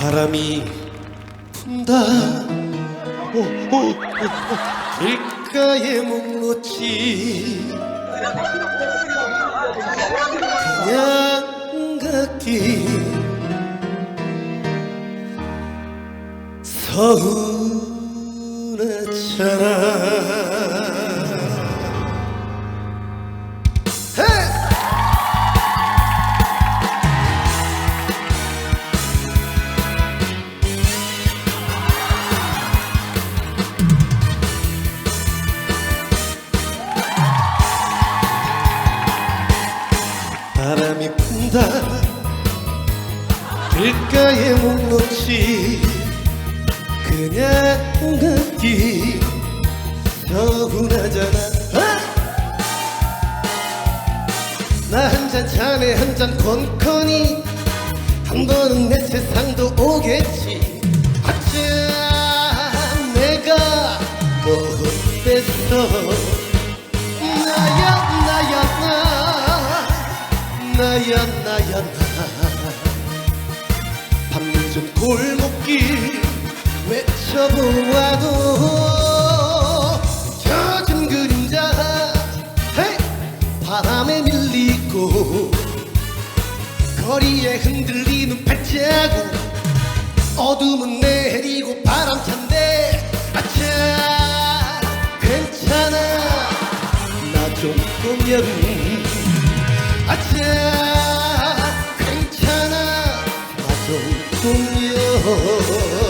바람이 분다. 오, 오, 오, 오. 길가에 묵묵지. 그냥 걷기 서운하잖아 분다 길가에 묵묵지 그냥 걷기. 서운하잖아 나 한 잔 자네 한잔 콘코니 한 번은 내 세상도 오겠지. 아차 내가 뭐 어땠어 나 나야 나야 나 밤늦은 골목길 외쳐보아도 젖은 그림자! 바람에 밀리고 거리에 흔들리는 발자국 어둠은 내리고 바람찬데 아차 괜찮아. 나 좀 보면 아차 哟。